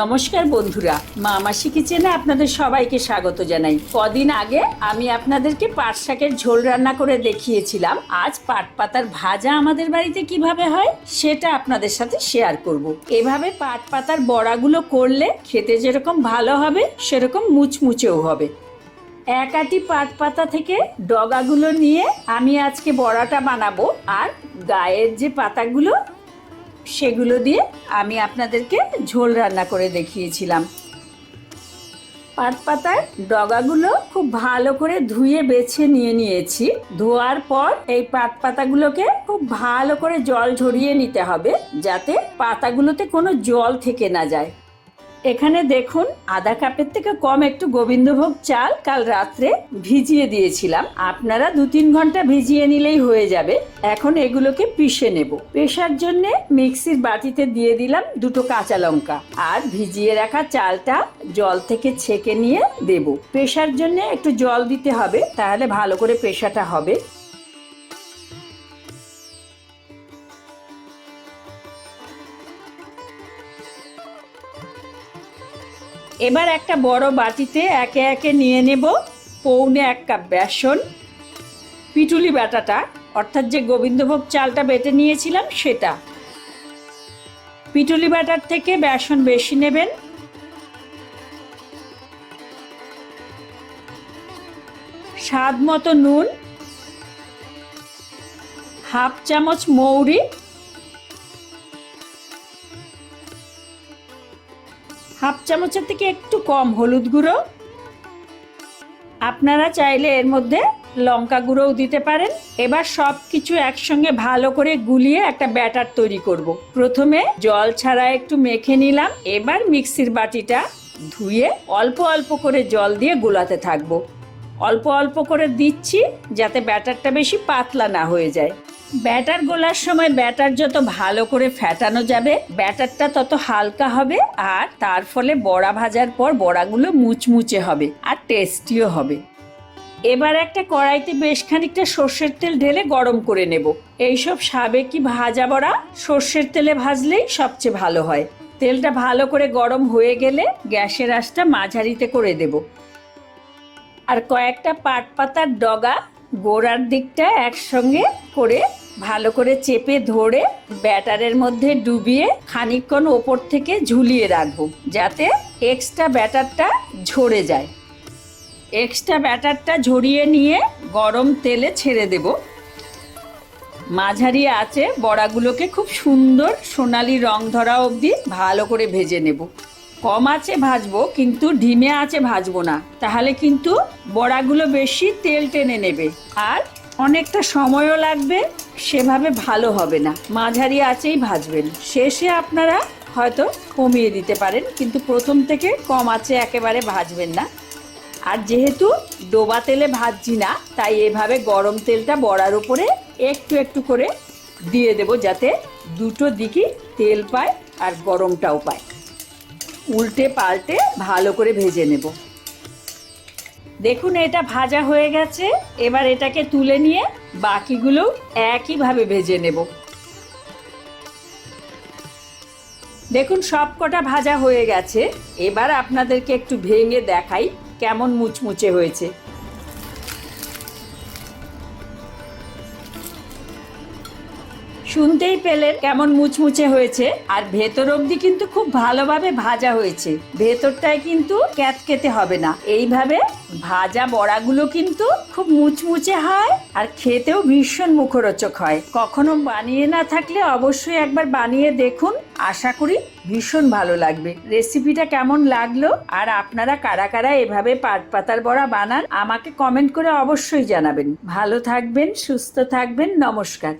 নমস্কার বন্ধুরা মা মাসি কিচেনে আপনাদের সবাইকে স্বাগত জানাই। কদিন আগে আমি আপনাদেরকে পাট শাকের ঝোল রান্না করে দেখিয়েছিলাম। আজ পাট পাতার ভাজা আমাদের বাড়িতে কীভাবে হয় সেটা আপনাদের সাথে শেয়ার করব। এভাবে পাট পাতার বড়াগুলো করলে খেতে যেরকম ভালো হবে, সেরকম মুচমুচেও হবে। এক আটি পাট পাতা থেকে ডগাগুলো নিয়ে আমি আজকে বড়াটা বানাবো। আর গায়ের যে পাতাগুলো সেগুলো দিয়ে আমি আপনাদেরকে ঝোল রান্না করে দেখিয়েছিলাম। পাট পাতার ডগাগুলো খুব ভালো করে ধুয়ে বেছে নিয়ে নিয়েছি। ধোয়ার পর এই পাট পাতাগুলোকে খুব ভালো করে জল ঝরিয়ে নিতে হবে, যাতে পাতাগুলোতে কোনো জল থেকে না যায়। এখানে দেখুন আধা কাপের থেকে কম একটু গোবিন্দভোগ চাল কাল রাত্রে ভিজিয়ে দিয়েছিলাম। আপনারা দু তিন ঘণ্টা ভিজিয়ে নিলেই হয়ে যাবে। এখন এগুলোকে পিষে নেব। পেশার জন্য মিক্সির বাটিতে দিয়ে দিলাম দুটো কাঁচা লঙ্কা। আর ভিজিয়ে রাখা চালটা জল থেকে ছেঁকে নিয়ে দেব। পেশার জন্য একটু জল দিতে হবে, তাহলে ভালো করে পেশাটা হবে। এবার একটা বড় বাটিতে একে একে নিয়ে নেব পৌনে এক কাপ বেসন, পিটুলি বাটাটা অর্থাৎ যে গোবিন্দভোগ চালটা বেটে নিয়েছিলাম সেটা। পিটুলি বাটার থেকে বেসন বেশি নেবেন। স্বাদ মতো নুন, হাফ চামচ মৌরি হাফ চামচের থেকে একটু কম হলুদ গুঁড়ো। আপনারা চাইলে এর মধ্যে লঙ্কা গুঁড়োও দিতে পারেন। এবার সব কিছু একসঙ্গে ভালো করে গুলিয়ে একটা ব্যাটার তৈরি করব। প্রথমে জল ছাড়া একটু মেখে নিলাম। এবার মিক্সির বাটিটা ধুয়ে অল্প অল্প করে জল দিয়ে গোলাতে থাকব। অল্প অল্প করে দিচ্ছি যাতে ব্যাটারটা বেশি পাতলা না হয়ে যায়। ব্যাটার গোলার সময় ব্যাটার যত ভালো করে ফ্যাটানো যাবে, ব্যাটারটা তত হালকা হবে আর তার ফলে বড়া ভাজার পর বড়াগুলো মুচমুচে হবে আর টেস্টিও হবে। এবার একটা কড়াইতে বেশ খানিকটা সর্ষের তেল ঢেলে গরম করে নেব। এইসব সাবেকি ভাজা বড়া সর্ষের তেলে ভাজলেই সবচেয়ে ভালো হয়। তেলটা ভালো করে গরম হয়ে গেলে গ্যাসের আঁচটা মাঝারিতে করে দেব। আর কয়েকটা পাট পাতার ডগা গোড়ার দিকটা একসঙ্গে করে ভালো করে চেপে ধরে ব্যাটারের মধ্যে ডুবিয়ে খানিকক্ষণ ওপর থেকে ঝুলিয়ে রাখব, যাতে এক্সট্রা ব্যাটারটা ঝরে যায়। এক্সট্রা ব্যাটারটা ঝরিয়ে নিয়ে গরম তেলে ছেড়ে দেব। মাঝারি আছে বড়াগুলোকে খুব সুন্দর সোনালি রং ধরা অবধি ভালো করে ভেজে নেব। কম আছে ভাজবো, কিন্তু ঢিমে আছে ভাজবো না, তাহলে কিন্তু বড়াগুলো বেশি তেল টেনে নেবে। আর অনেকটা সময়ও লাগবে, সেভাবে ভালো হবে না। মাঝারি আঁচেই ভাজবেন। শেষে আপনারা হয়তো কমিয়ে দিতে পারেন, কিন্তু প্রথম থেকে কম আছে একেবারে ভাজবেন না। আর যেহেতু ডোবা তেলে ভাজছি না, তাই এভাবে গরম তেলটা বড়ার উপরে একটু একটু করে দিয়ে দেব, যাতে দুটো দিকই তেল পায় আর গরমটাও পায়। উল্টে পাল্টে ভালো করে ভেজে নেব। দেখুন, এটা ভাজা হয়ে গেছে। এবার এটাকে তুলে নিয়ে বাকিগুলো একইভাবে ভেজে নেব। দেখুন সব কটা ভাজা হয়ে গেছে। এবার আপনাদেরকে একটু ভেঙে দেখাই কেমন মুচমুচে হয়েছে। শুনতেই পেলেন কেমন মুচমুচে হয়েছে। আর ভেতর অবধি কিন্তু খুব ভালোভাবে ভাজা হয়েছে। ভেতরটায় কিন্তু ক্যাতকেতে হবে না। এইভাবে ভাজা বড়াগুলো কিন্তু খুব মুচমুচে হয় আর খেতেও ভীষণ মুখরোচক হয়। কখনো বানিয়ে না থাকলে অবশ্যই একবার বানিয়ে দেখুন। আশা করি ভীষণ ভালো লাগবে। রেসিপিটা কেমন লাগল আর আপনারা কারা কারা এভাবে পাট পাতার বড়া বানান আমাকে কমেন্ট করে অবশ্যই জানাবেন। ভালো থাকবেন, সুস্থ থাকবেন, নমস্কার।